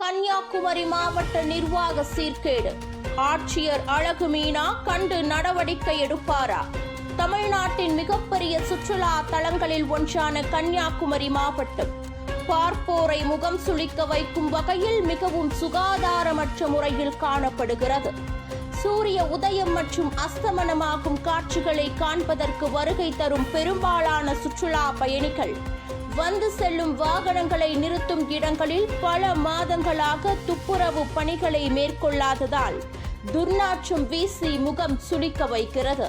கன்னியாகுமரி மாவட்ட நிர்வாக சீர்கேடு. ஆட்சியர் அழகு மீனா கண்டு நடவடிக்கை எடுப்பாரா? தமிழ்நாட்டின் மிகப்பெரிய சுற்றுலா தலங்களில் ஒன்றான கன்னியாகுமரி மாவட்டம். பார்ப்போரை முகம் சுளிக்க வைக்கும் வகையில் மிகவும் சுகாதாரமற்ற முறையில் காணப்படுகிறது. சூரிய உதயம் மற்றும் அஸ்தமனமாகும் காட்சிகளை காண்பதற்கு வருகை தரும் பெரும்பாலான சுற்றுலா பயணிகள் வந்து செல்லும் வாகனங்களை நிறுத்தும் இடங்களில் பல மாதங்களாக துப்புரவு பணிகளை மேற்கொள்ளாததால் துர்நாற்றம் வீசி முகம் சுளிக்க வைக்கிறது.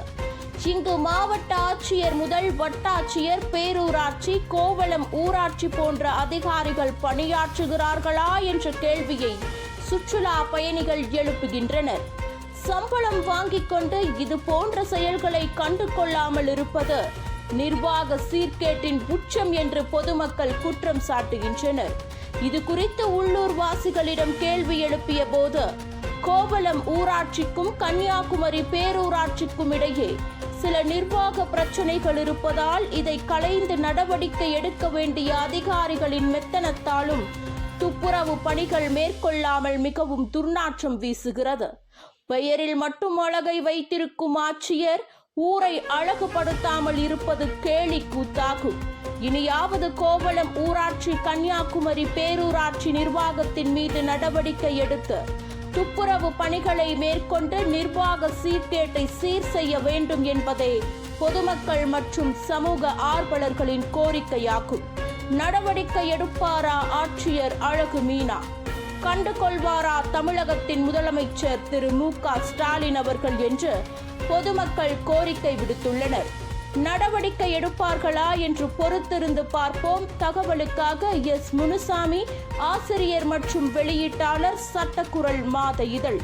இங்கு மாவட்ட ஆட்சியர் முதல் வட்டாட்சியர் பேரூராட்சி கோவளம் ஊராட்சி போன்ற அதிகாரிகள் பணியாற்றுகிறார்களா என்ற கேள்வியை சுற்றுலா பயணிகள் எழுப்புகின்றனர். சம்பளம் வாங்கிக் கொண்டு இது போன்ற செயல்களை கண்டு கொள்ளாமல் இருப்பது நிர்வாக சீர்கேட்டின் உச்சம் என்று பொதுமக்கள் குற்றம் சாட்டுகின்றனர். இது குறித்து உள்ளூர் வாசிகளிடம் கேள்வி எழுப்பிய போது கோவலம் ஊராட்சிக்கும் கன்னியாகுமரி பேரூராட்சிக்கும் இடையே சில நிர்வாக பிரச்சனைகள் இருப்பதால் இதை களைந்து நடவடிக்கை எடுக்க வேண்டிய அதிகாரிகளின் மெத்தனத்தாலும் துப்புரவு பணிகள் மேற்கொள்ளாமல் மிகவும் துர்நாற்றம் வீசுகிறது. பெயரில் மட்டும் அழகை வைத்திருக்கும் ஆட்சியர் ஊரை அழகுபடுத்தாமல் இருப்பது கேலி கூத்தாகும் இனியாவது கோவளம் ஊராட்சி கன்னியாகுமரி பேரூராட்சி நிர்வாகத்தின் மீது நடவடிக்கை எடுத்து துப்புரவு பணிகளை மேற்கொண்டு நிர்வாக சீர்கேட்டை சீர் செய்ய வேண்டும் என்பதே பொதுமக்கள் மற்றும் சமூக ஆர்வலர்களின் கோரிக்கையாகும். நடவடிக்கை எடுப்பாரா ஆட்சியர் அழகு மீனா? கண்டு கொள்வாரா தமிழகத்தின் முதலமைச்சர் திரு மு க ஸ்டாலின் அவர்கள் என்று பொதுமக்கள் கோரிக்கை விடுத்துள்ளனர். நடவடிக்கை எடுப்பார்களா என்று பொறுத்திருந்து பார்ப்போம். தகவலுக்காக எஸ் முனுசாமி ஆசிரியர் மற்றும் வெளியீட்டாளர் சட்டக்குரல் மாத இதழ்.